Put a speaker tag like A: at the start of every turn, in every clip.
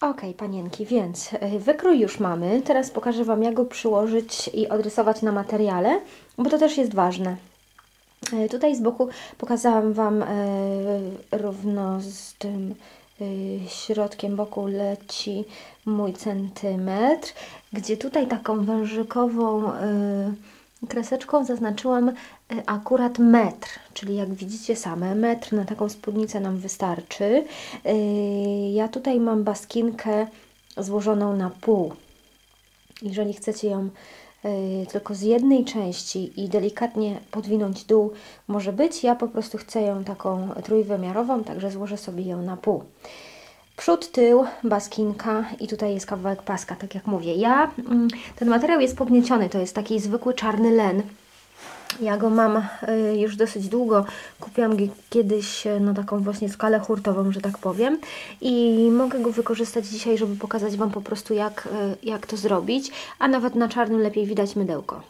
A: Ok, panienki, więc y, wykrój już mamy. Teraz pokażę Wam, jak go przyłożyć i odrysować na materiale, bo to też jest ważne. Y, Tutaj z boku pokazałam Wam y, równo z tym środkiem boku leci mój centymetr, gdzie tutaj taką wężykową kreseczką zaznaczyłam y, akurat metr, czyli jak widzicie same, metr na taką spódnicę nam wystarczy. Y, Ja tutaj mam baskinkę złożoną na pół. Jeżeli chcecie ją y, tylko z jednej części i delikatnie podwinąć dół, może być. Ja po prostu chcę ją taką trójwymiarową, także złożę sobie ją na pół. Przód, tył, baskinka i tutaj jest kawałek paska, tak jak mówię. Ja, mm, ten materiał jest pognieciony, to jest taki zwykły czarny len. Ja go mam y, już dosyć długo. Kupiłam go kiedyś y, na taką właśnie skalę hurtową, że tak powiem. I mogę go wykorzystać dzisiaj, żeby pokazać Wam po prostu jak, y, jak to zrobić. A nawet na czarnym lepiej widać mydełko.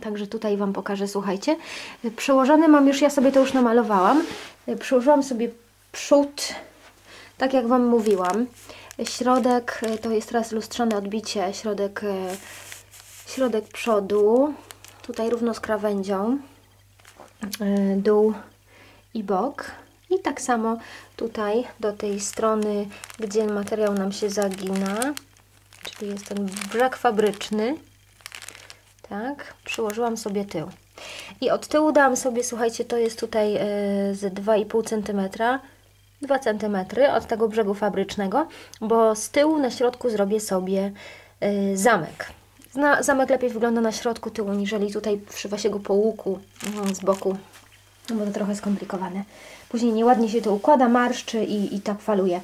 A: Także tutaj Wam pokażę, słuchajcie. Przełożony mam już, ja sobie to już namalowałam. Przyłożyłam sobie przód, tak jak Wam mówiłam. Środek y, to jest teraz lustrzane odbicie, środek, y, środek przodu. Tutaj równo z krawędzią. Y, Dół i bok. I tak samo tutaj do tej strony, gdzie materiał nam się zagina, czyli jest ten brzeg fabryczny. Tak, przyłożyłam sobie tył. I od tyłu dałam sobie, słuchajcie, to jest tutaj z 2,5 cm, 2 cm od tego brzegu fabrycznego, bo z tyłu na środku zrobię sobie y, zamek. Zna, zamek lepiej wygląda na środku tyłu, niżeli tutaj przy wasiego po łuku mm, z boku, no bo to trochę skomplikowane. Później nieładnie się to układa, marszczy i, i tak faluje.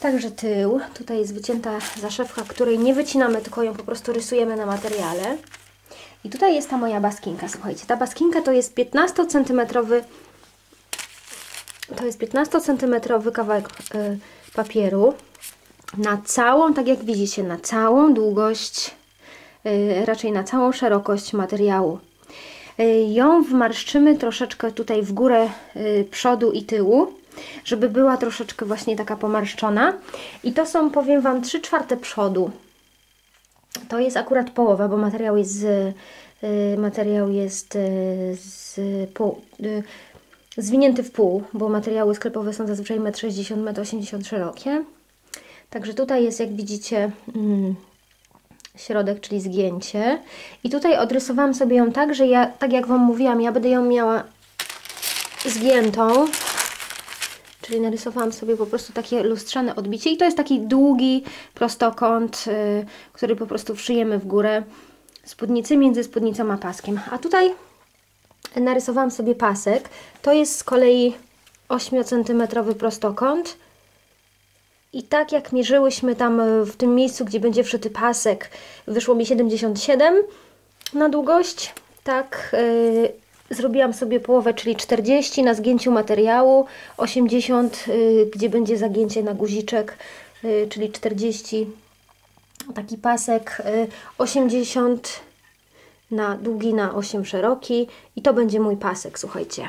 A: Także tył, tutaj jest wycięta zaszewka, której nie wycinamy, tylko ją po prostu rysujemy na materiale. I tutaj jest ta moja baskinka, słuchajcie, ta baskinka to jest 15 cm to jest 15 cm kawałek y, papieru na całą, tak jak widzicie, na całą długość, y, raczej na całą szerokość materiału. Y, ją wmarszczymy troszeczkę tutaj w górę y, przodu i tyłu, żeby była troszeczkę właśnie taka pomarszczona. I to są, powiem Wam, 3 czwarte przodu. To jest akurat połowa, bo materiał jest z, y, materiał jest y, z y, zwinięty w pół, bo materiały sklepowe są zazwyczaj 1,60 m, 1,80 m szerokie. Także tutaj jest, jak widzicie, mm, środek, czyli zgięcie. I tutaj odrysowałam sobie ją tak, że ja, tak jak Wam mówiłam, ja będę ją miała zgiętą. Czyli narysowałam sobie po prostu takie lustrzane odbicie i to jest taki długi prostokąt, y, który po prostu wszyjemy w górę spódnicy między spódnicą a paskiem. A tutaj narysowałam sobie pasek. To jest z kolei 8 cm prostokąt. I tak jak mierzyłyśmy tam y, w tym miejscu, gdzie będzie wszyty pasek, wyszło mi 77 na długość. Tak yy, zrobiłam sobie połowę, czyli 40 na zgięciu materiału, 80, yy, gdzie będzie zagięcie na guziczek, yy, czyli 40 taki pasek, yy, 80 na długi, na 8 szeroki i to będzie mój pasek, słuchajcie.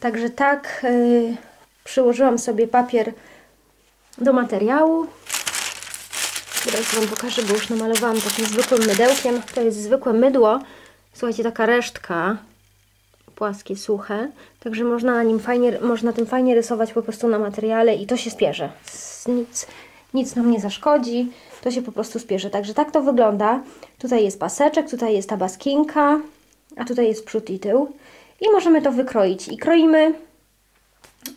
A: Także tak yy, przyłożyłam sobie papier do materiału. Teraz Wam pokażę, bo już namalowałam takim zwykłym mydełkiem. To jest zwykłe mydło. Słuchajcie, taka resztka. Płaskie, suche. Także można na nim fajnie, można tym fajnie rysować po prostu na materiale i to się spierze. Nic, nic nam nie zaszkodzi. To się po prostu spierze. Także tak to wygląda. Tutaj jest paseczek, tutaj jest ta baskinka, a tutaj jest przód i tył. I możemy to wykroić. I kroimy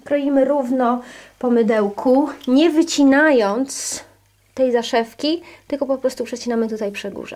A: kroimy równo po mydełku, nie wycinając tej zaszewki, tylko po prostu przecinamy tutaj przy górze.